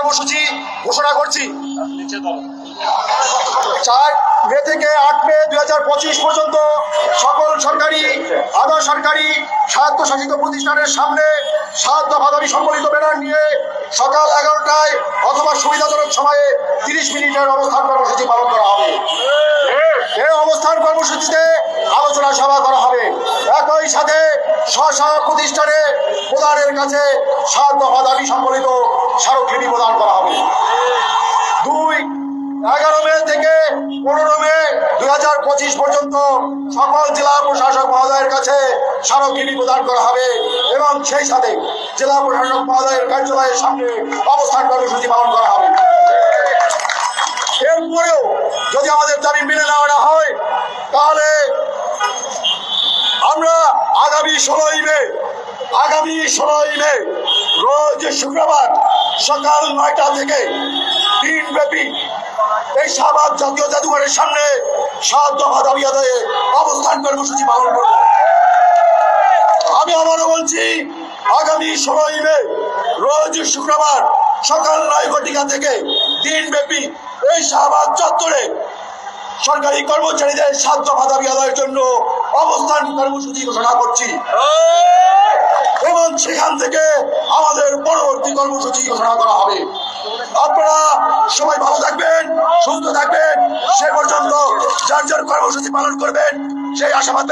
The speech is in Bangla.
কর্মসূচি ঘোষণা করছি। চার মে থেকে আট মে দুই হাজার পঁচিশ পর্যন্ত সকল সরকারি, আধা সরকারি স্বায়ত্তশাসিত প্রতিষ্ঠানের সামনে সাত দফা দাবি সম্বলিত ব্যানার নিয়ে সকাল এগারোটায় অথবা সুবিধাজনক সময়ে তিরিশ মিনিটের অবস্থান কর্মসূচি পালন করা হবে। এই অবস্থান কর্মসূচিতে আলোচনা সভা করা স্ব প্রতিষ্ঠানে প্রধানের কাছে সাত দফা দাবি সম্বলিত স্মারকলিপি প্রদান করা হবে। দুই, এগারো মে থেকে পনেরো মে দুই হাজার পঁচিশ পর্যন্ত সকল জেলা প্রশাসক মহোদয়ের কাছে স্মারকলিপি প্রদান করা হবে এবং সেই সাথে জেলা প্রশাসক মহোদয়ের কার্যালয়ের সামনে অবস্থান কর্মসূচি পালন করা হবে। এরপরেও যদি আমাদের দাবি মেনে ষোলোই মে, আগামী ষোলোই মে, রোজ শুক্রবার সকাল নয়টা থেকে দিনব্যাপী শাহবাগ জাতীয় জাদুঘরের সামনে সাত দফা দাবি আদায়ে অবস্থান কর্মসূচি পালন করব। আমি আবারও বলছি, আগামী ষোলোই মে, রোজ শুক্রবার সকাল নয় ঘটিকা থেকে দিনব্যাপী এই শাহবাগ চত্বরে সরকারি কর্মচারীদের সাহায্য ভাতা বিদায়ের জন্য অবস্থান কর্মসূচি ঘোষণা করছি। এবং সেখান থেকে আমাদের পরবর্তী কর্মসূচি ঘোষণা করা হবে। আপনারা সবাই ভালো থাকবেন, সুস্থ থাকবেন। সে পর্যন্ত যার যার কর্মসূচি পালন করবেন, সেই আশাবাদ